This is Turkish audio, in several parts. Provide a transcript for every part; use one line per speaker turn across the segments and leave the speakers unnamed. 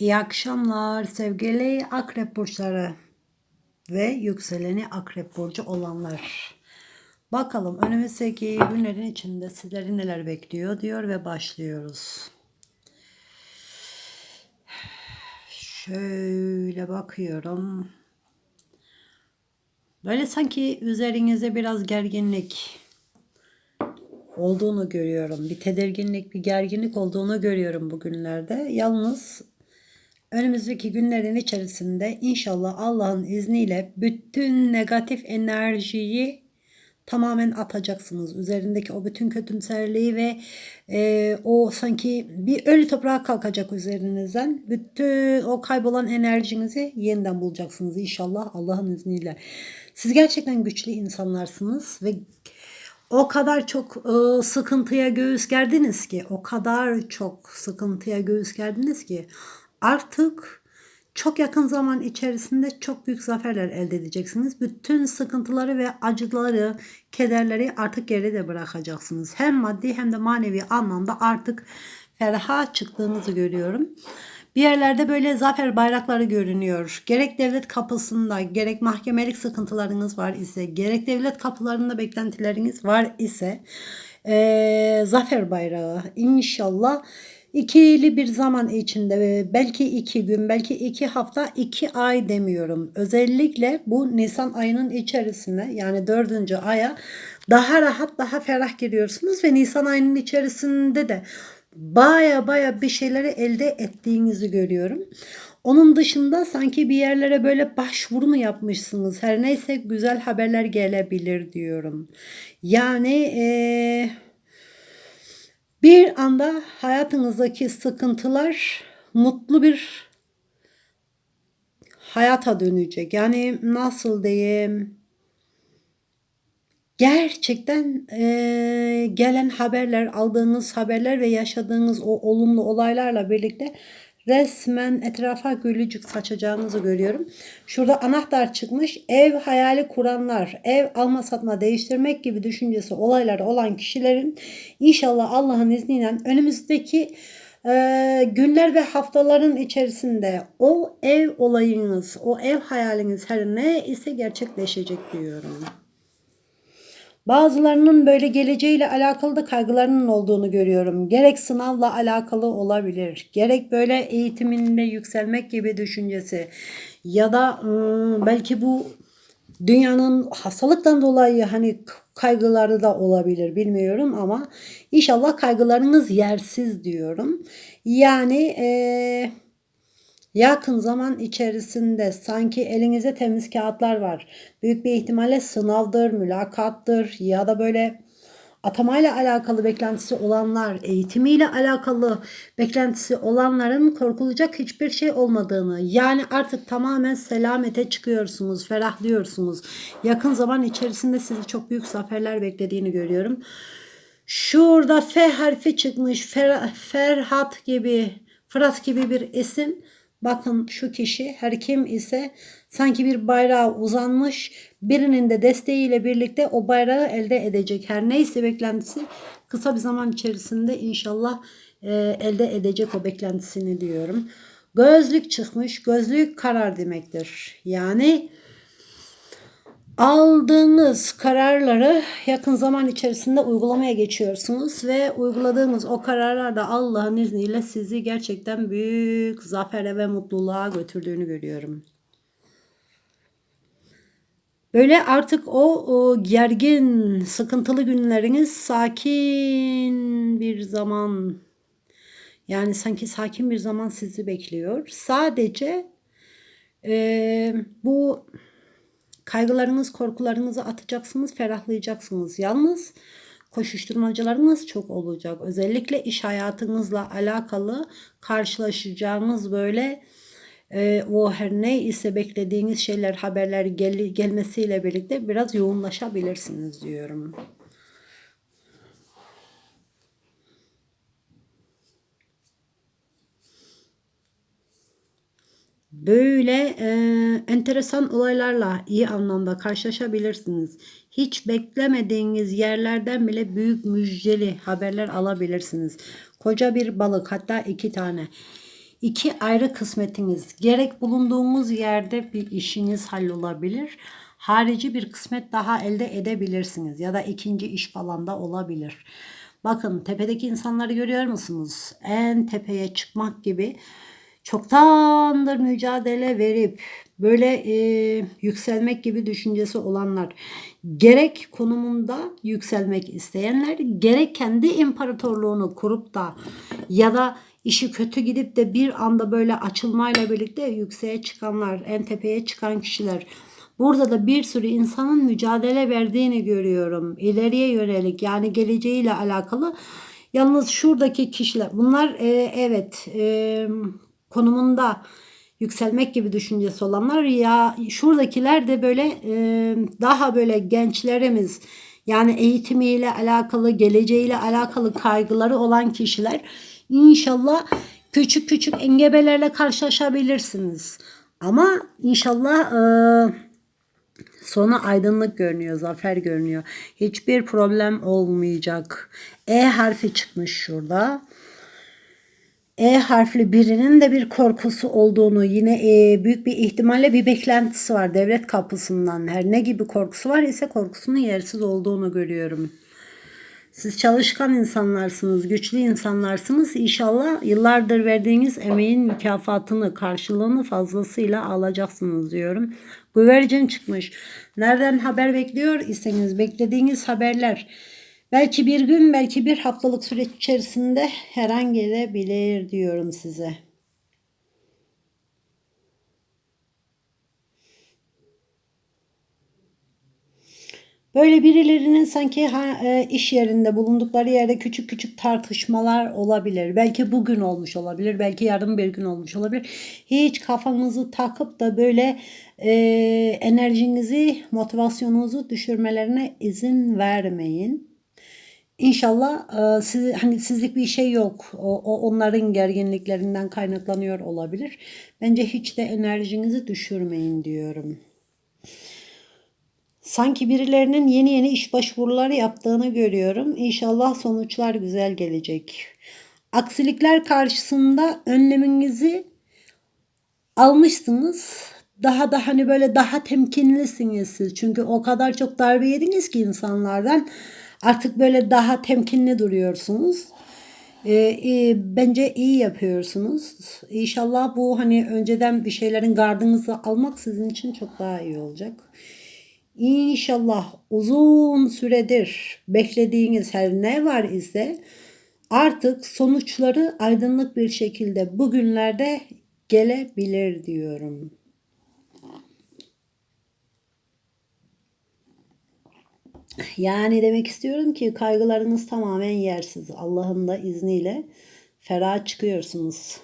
İyi akşamlar sevgili akrep burçları ve yükseleni akrep burcu olanlar. Bakalım önümüzdeki günlerin içinde sizleri neler bekliyor diyor ve başlıyoruz. Şöyle bakıyorum. Böyle sanki üzerinizde biraz gerginlik olduğunu görüyorum. Bir tedirginlik, bir gerginlik olduğunu görüyorum bugünlerde. Yalnız önümüzdeki günlerin içerisinde inşallah Allah'ın izniyle bütün negatif enerjiyi tamamen atacaksınız. Üzerindeki o bütün kötümserliği ve e, o sanki bir ölü toprağa kalkacak üzerinizden. Bütün o kaybolan enerjinizi yeniden bulacaksınız inşallah Allah'ın izniyle. Siz gerçekten güçlü insanlarsınız ve o kadar çok e, sıkıntıya göğüs gerdiniz ki, o kadar çok sıkıntıya göğüs gerdiniz ki artık çok yakın zaman içerisinde çok büyük zaferler elde edeceksiniz. Bütün sıkıntıları ve acıları, kederleri artık geride bırakacaksınız. Hem maddi hem de manevi anlamda artık feraha çıktığınızı görüyorum. Bir yerlerde böyle zafer bayrakları görünüyor. Gerek devlet kapısında, gerek mahkemelik sıkıntılarınız var ise, gerek devlet kapılarında beklentileriniz var ise e, zafer bayrağı inşallah ikili bir zaman içinde belki iki gün, belki iki hafta, iki ay demiyorum. Özellikle bu Nisan ayının içerisine yani dördüncü aya daha rahat, daha ferah giriyorsunuz ve Nisan ayının içerisinde de baya baya bir şeyleri elde ettiğinizi görüyorum. Onun dışında sanki bir yerlere böyle başvuru mu yapmışsınız? Her neyse güzel haberler gelebilir diyorum. Yani ee, bir anda hayatınızdaki sıkıntılar mutlu bir hayata dönecek. Yani nasıl diyeyim? gerçekten e, gelen haberler, aldığınız haberler ve yaşadığınız o olumlu olaylarla birlikte resmen etrafa gülücük saçacağınızı görüyorum. Şurada anahtar çıkmış. Ev hayali kuranlar, ev alma satma değiştirmek gibi düşüncesi olayları olan kişilerin inşallah Allah'ın izniyle önümüzdeki e, günler ve haftaların içerisinde o ev olayınız, o ev hayaliniz her ne ise gerçekleşecek diyorum. Bazılarının böyle geleceğiyle alakalı da kaygılarının olduğunu görüyorum. Gerek sınavla alakalı olabilir. Gerek böyle eğitiminde yükselmek gibi düşüncesi. Ya da ıı, belki bu dünyanın hastalıktan dolayı hani kaygıları da olabilir bilmiyorum ama inşallah kaygılarınız yersiz diyorum. Yani eee Yakın zaman içerisinde sanki elinize temiz kağıtlar var. Büyük bir ihtimalle sınavdır, mülakattır ya da böyle atamayla alakalı beklentisi olanlar, eğitimiyle alakalı beklentisi olanların korkulacak hiçbir şey olmadığını, yani artık tamamen selamete çıkıyorsunuz, ferahlıyorsunuz. Yakın zaman içerisinde sizi çok büyük zaferler beklediğini görüyorum. Şurada F harfi çıkmış, Fer, Ferhat gibi, Fırat gibi bir isim Bakın şu kişi her kim ise sanki bir bayrağı uzanmış birinin de desteğiyle birlikte o bayrağı elde edecek. Her neyse beklentisi kısa bir zaman içerisinde inşallah e, elde edecek o beklentisini diyorum. Gözlük çıkmış. Gözlük karar demektir. Yani aldığınız kararları yakın zaman içerisinde uygulamaya geçiyorsunuz ve uyguladığınız o kararlar da Allah'ın izniyle sizi gerçekten büyük zafere ve mutluluğa götürdüğünü görüyorum. Böyle artık o, o gergin, sıkıntılı günleriniz sakin bir zaman yani sanki sakin bir zaman sizi bekliyor. Sadece e, bu Kaygılarınız, korkularınızı atacaksınız, ferahlayacaksınız. Yalnız koşuşturmacalarınız çok olacak. Özellikle iş hayatınızla alakalı karşılaşacağınız böyle e, o her ne ise beklediğiniz şeyler, haberler gel gelmesiyle birlikte biraz yoğunlaşabilirsiniz diyorum. Böyle e, enteresan olaylarla iyi anlamda karşılaşabilirsiniz. Hiç beklemediğiniz yerlerden bile büyük müjdeli haberler alabilirsiniz. Koca bir balık hatta iki tane. iki ayrı kısmetiniz. Gerek bulunduğunuz yerde bir işiniz hallolabilir. Harici bir kısmet daha elde edebilirsiniz. Ya da ikinci iş falan da olabilir. Bakın tepedeki insanları görüyor musunuz? En tepeye çıkmak gibi çoktandır mücadele verip böyle e, yükselmek gibi düşüncesi olanlar gerek konumunda yükselmek isteyenler gerek kendi imparatorluğunu kurup da ya da işi kötü gidip de bir anda böyle açılmayla birlikte yükseğe çıkanlar, en tepeye çıkan kişiler. Burada da bir sürü insanın mücadele verdiğini görüyorum. İleriye yönelik yani geleceğiyle alakalı. Yalnız şuradaki kişiler bunlar e, evet e, konumunda yükselmek gibi düşüncesi olanlar ya şuradakiler de böyle e, daha böyle gençlerimiz yani eğitimiyle alakalı geleceğiyle alakalı kaygıları olan kişiler inşallah küçük küçük engebelerle karşılaşabilirsiniz. Ama inşallah e, sonu aydınlık görünüyor, zafer görünüyor. Hiçbir problem olmayacak. E harfi çıkmış şurada. E harfli birinin de bir korkusu olduğunu yine e, büyük bir ihtimalle bir beklentisi var devlet kapısından. Her ne gibi korkusu var ise korkusunun yersiz olduğunu görüyorum. Siz çalışkan insanlarsınız, güçlü insanlarsınız. İnşallah yıllardır verdiğiniz emeğin mükafatını, karşılığını fazlasıyla alacaksınız diyorum. Güvercin çıkmış. Nereden haber bekliyor iseniz beklediğiniz haberler belki bir gün belki bir haftalık süreç içerisinde her an gelebilir diyorum size. Böyle birilerinin sanki e, iş yerinde bulundukları yerde küçük küçük tartışmalar olabilir. Belki bugün olmuş olabilir, belki yarın bir gün olmuş olabilir. Hiç kafanızı takıp da böyle e, enerjinizi, motivasyonunuzu düşürmelerine izin vermeyin. İnşallah e, siz, hani sizlik bir şey yok. O, o onların gerginliklerinden kaynaklanıyor olabilir. Bence hiç de enerjinizi düşürmeyin diyorum. Sanki birilerinin yeni yeni iş başvuruları yaptığını görüyorum. İnşallah sonuçlar güzel gelecek. Aksilikler karşısında önleminizi almışsınız. Daha da hani böyle daha temkinlisiniz siz. Çünkü o kadar çok darbe yediniz ki insanlardan. Artık böyle daha temkinli duruyorsunuz. Ee, e, bence iyi yapıyorsunuz. İnşallah bu hani önceden bir şeylerin gardınızı almak sizin için çok daha iyi olacak. İnşallah uzun süredir beklediğiniz her ne var ise artık sonuçları aydınlık bir şekilde bugünlerde gelebilir diyorum. Yani demek istiyorum ki kaygılarınız tamamen yersiz. Allah'ın da izniyle ferah çıkıyorsunuz.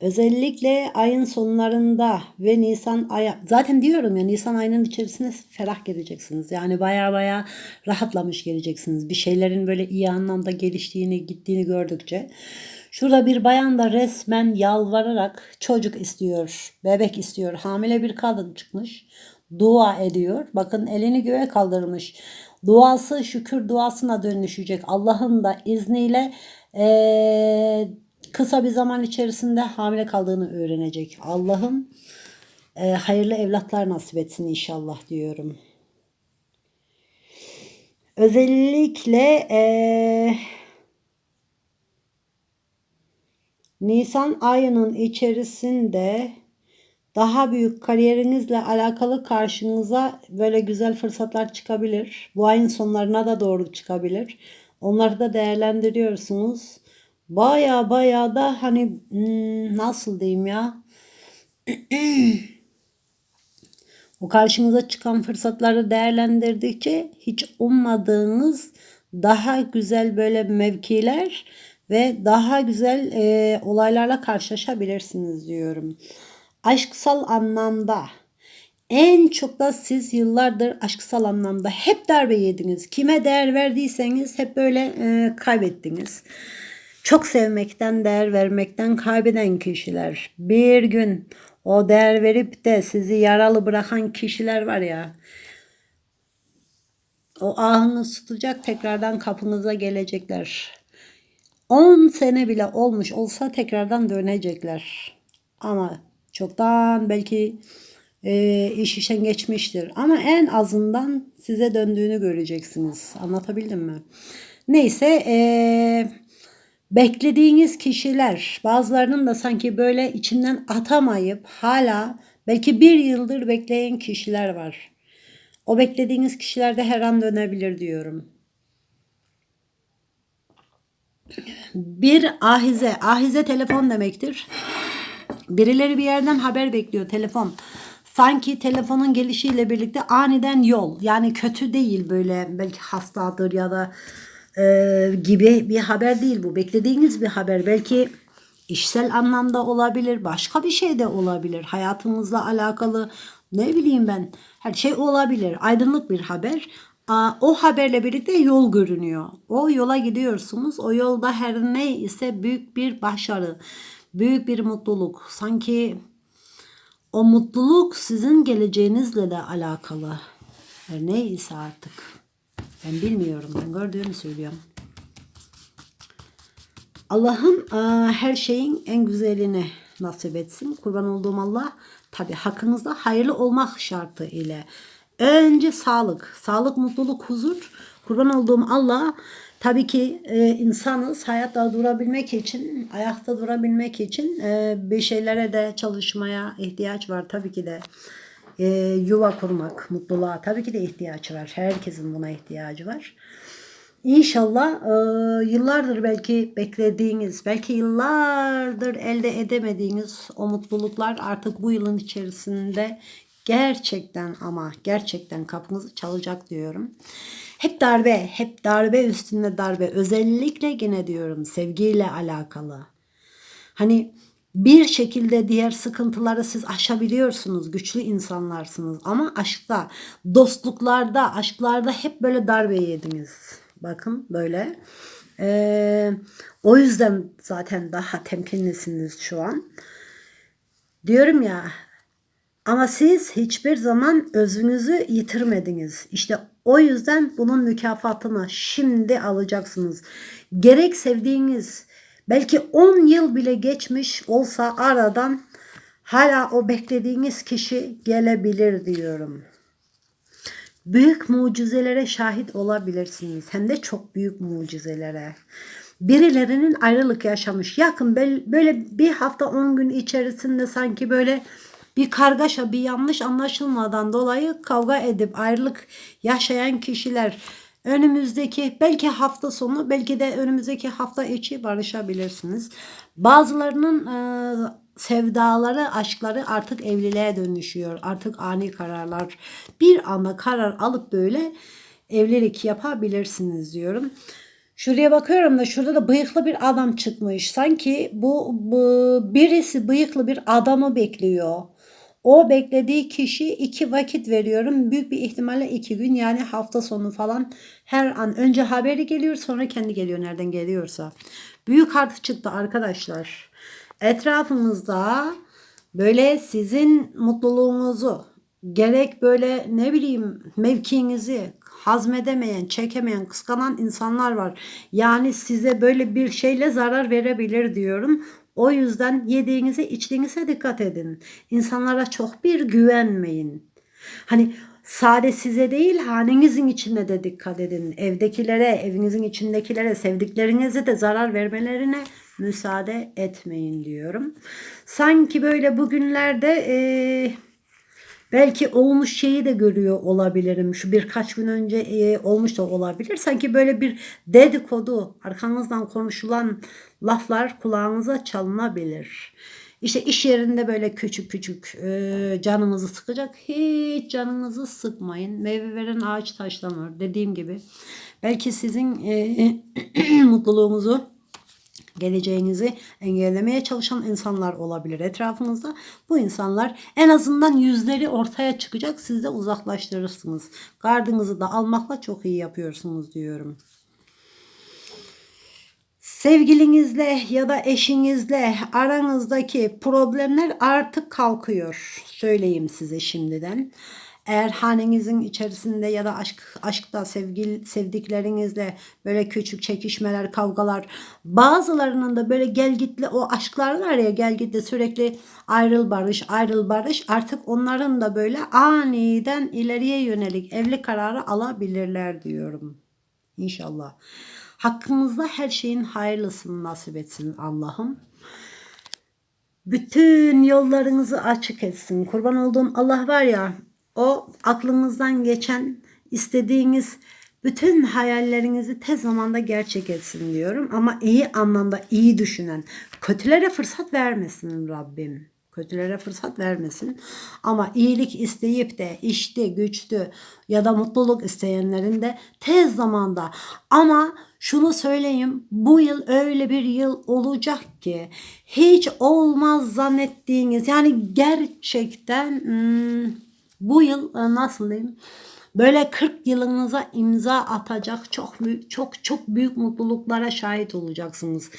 Özellikle ayın sonlarında ve Nisan ayı zaten diyorum ya Nisan ayının içerisine ferah geleceksiniz. Yani baya baya rahatlamış geleceksiniz. Bir şeylerin böyle iyi anlamda geliştiğini, gittiğini gördükçe. Şurada bir bayan da resmen yalvararak çocuk istiyor, bebek istiyor. Hamile bir kadın çıkmış. Dua ediyor. Bakın elini göğe kaldırmış. Duası şükür duasına dönüşecek. Allah'ın da izniyle ee, kısa bir zaman içerisinde hamile kaldığını öğrenecek. Allah'ım e, hayırlı evlatlar nasip etsin inşallah diyorum. Özellikle e, Nisan ayının içerisinde daha büyük kariyerinizle alakalı karşınıza böyle güzel fırsatlar çıkabilir. Bu ayın sonlarına da doğru çıkabilir. Onları da değerlendiriyorsunuz. Baya baya da hani hmm, nasıl diyeyim ya o karşınıza çıkan fırsatları değerlendirdikçe hiç ummadığınız daha güzel böyle mevkiler ve daha güzel e, olaylarla karşılaşabilirsiniz diyorum. Aşksal anlamda en çok da siz yıllardır aşksal anlamda hep darbe yediniz. Kime değer verdiyseniz hep böyle e, kaybettiniz. Çok sevmekten, değer vermekten kaybeden kişiler. Bir gün o değer verip de sizi yaralı bırakan kişiler var ya. O ahınız tutacak tekrardan kapınıza gelecekler. 10 sene bile olmuş olsa tekrardan dönecekler. Ama çoktan belki e, iş işten geçmiştir. Ama en azından size döndüğünü göreceksiniz. Anlatabildim mi? Neyse e, beklediğiniz kişiler bazılarının da sanki böyle içinden atamayıp hala belki bir yıldır bekleyen kişiler var. O beklediğiniz kişiler de her an dönebilir diyorum. Bir ahize. Ahize telefon demektir. Birileri bir yerden haber bekliyor telefon. Sanki telefonun gelişiyle birlikte aniden yol. Yani kötü değil böyle belki hastadır ya da e, gibi bir haber değil bu. Beklediğiniz bir haber. Belki işsel anlamda olabilir. Başka bir şey de olabilir. Hayatınızla alakalı ne bileyim ben her şey olabilir. Aydınlık bir haber. O haberle birlikte yol görünüyor. O yola gidiyorsunuz. O yolda her ne ise büyük bir başarı, büyük bir mutluluk. Sanki o mutluluk sizin geleceğinizle de alakalı. Her neyse artık. Ben bilmiyorum. Ben gördüğümü söylüyorum. Allah'ım aa, her şeyin en güzelini nasip etsin. Kurban olduğum Allah tabi hakkınızda hayırlı olmak şartı ile. Önce sağlık. Sağlık, mutluluk, huzur. Kurban olduğum Allah tabii ki e, insanız. Hayatta durabilmek için, ayakta durabilmek için e, bir şeylere de çalışmaya ihtiyaç var. Tabii ki de e, yuva kurmak, mutluluğa tabii ki de ihtiyaç var. Herkesin buna ihtiyacı var. İnşallah e, yıllardır belki beklediğiniz, belki yıllardır elde edemediğiniz o mutluluklar artık bu yılın içerisinde gerçekten ama gerçekten kapınızı çalacak diyorum. Hep darbe, hep darbe üstünde darbe. Özellikle gene diyorum sevgiyle alakalı. Hani bir şekilde diğer sıkıntıları siz aşabiliyorsunuz. Güçlü insanlarsınız. Ama aşkta, dostluklarda, aşklarda hep böyle darbe yediniz. Bakın böyle. Ee, o yüzden zaten daha temkinlisiniz şu an. Diyorum ya ama siz hiçbir zaman özünüzü yitirmediniz. İşte o yüzden bunun mükafatını şimdi alacaksınız. Gerek sevdiğiniz belki 10 yıl bile geçmiş olsa aradan hala o beklediğiniz kişi gelebilir diyorum. Büyük mucizelere şahit olabilirsiniz. Hem de çok büyük mucizelere. Birilerinin ayrılık yaşamış. Yakın böyle bir hafta 10 gün içerisinde sanki böyle bir kargaşa, bir yanlış anlaşılmadan dolayı kavga edip ayrılık yaşayan kişiler önümüzdeki belki hafta sonu belki de önümüzdeki hafta içi barışabilirsiniz. Bazılarının sevdaları, aşkları artık evliliğe dönüşüyor. Artık ani kararlar. Bir anda karar alıp böyle evlilik yapabilirsiniz diyorum. Şuraya bakıyorum da şurada da bıyıklı bir adam çıkmış. Sanki bu, bu birisi bıyıklı bir adamı bekliyor. O beklediği kişi iki vakit veriyorum. Büyük bir ihtimalle iki gün yani hafta sonu falan her an önce haberi geliyor sonra kendi geliyor nereden geliyorsa. Büyük artı çıktı arkadaşlar. Etrafımızda böyle sizin mutluluğunuzu gerek böyle ne bileyim mevkiinizi hazmedemeyen, çekemeyen, kıskanan insanlar var. Yani size böyle bir şeyle zarar verebilir diyorum. O yüzden yediğinize içtiğinize dikkat edin. İnsanlara çok bir güvenmeyin. Hani sade size değil hanenizin içinde de dikkat edin. Evdekilere, evinizin içindekilere, sevdiklerinize de zarar vermelerine müsaade etmeyin diyorum. Sanki böyle bugünlerde eee Belki olmuş şeyi de görüyor olabilirim. Şu birkaç gün önce e, olmuş da olabilir. Sanki böyle bir dedikodu, arkanızdan konuşulan laflar kulağınıza çalınabilir. İşte iş yerinde böyle küçük küçük e, canınızı sıkacak. Hiç canınızı sıkmayın. Meyve veren ağaç taşlanır dediğim gibi. Belki sizin e, mutluluğunuzu geleceğinizi engellemeye çalışan insanlar olabilir etrafınızda. Bu insanlar en azından yüzleri ortaya çıkacak. Siz de uzaklaştırırsınız. Gardınızı da almakla çok iyi yapıyorsunuz diyorum. Sevgilinizle ya da eşinizle aranızdaki problemler artık kalkıyor. Söyleyeyim size şimdiden. Eğer hanenizin içerisinde ya da aşk aşkta sevgili sevdiklerinizle böyle küçük çekişmeler, kavgalar, bazılarının da böyle gelgitli o aşklar var ya gelgitli sürekli ayrıl barış, ayrıl barış artık onların da böyle aniden ileriye yönelik evli kararı alabilirler diyorum. İnşallah. Hakkınızda her şeyin hayırlısını nasip etsin Allah'ım. Bütün yollarınızı açık etsin. Kurban olduğum Allah var ya o aklınızdan geçen istediğiniz bütün hayallerinizi tez zamanda gerçek etsin diyorum. Ama iyi anlamda iyi düşünen, kötülere fırsat vermesin Rabbim. Kötülere fırsat vermesin. Ama iyilik isteyip de işte güçlü ya da mutluluk isteyenlerin de tez zamanda ama şunu söyleyeyim bu yıl öyle bir yıl olacak ki hiç olmaz zannettiğiniz yani gerçekten hmm, bu yıl e, nasıl diyeyim böyle 40 yılınıza imza atacak çok büyük, çok çok büyük mutluluklara şahit olacaksınız.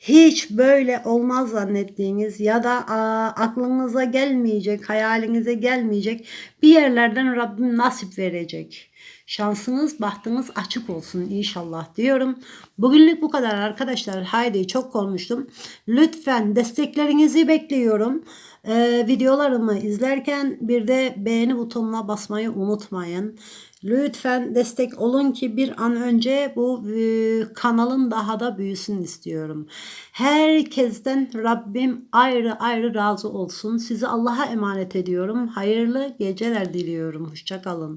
Hiç böyle olmaz zannettiğiniz ya da aa, aklınıza gelmeyecek, hayalinize gelmeyecek bir yerlerden Rabbim nasip verecek. Şansınız, bahtınız açık olsun inşallah diyorum. Bugünlük bu kadar arkadaşlar. Haydi çok konuştum. Lütfen desteklerinizi bekliyorum. Ee, videolarımı izlerken bir de beğeni butonuna basmayı unutmayın. Lütfen destek olun ki bir an önce bu e, kanalın daha da büyüsün istiyorum. Herkesten Rabbim ayrı ayrı razı olsun. Sizi Allah'a emanet ediyorum. Hayırlı geceler diliyorum. Hoşçakalın.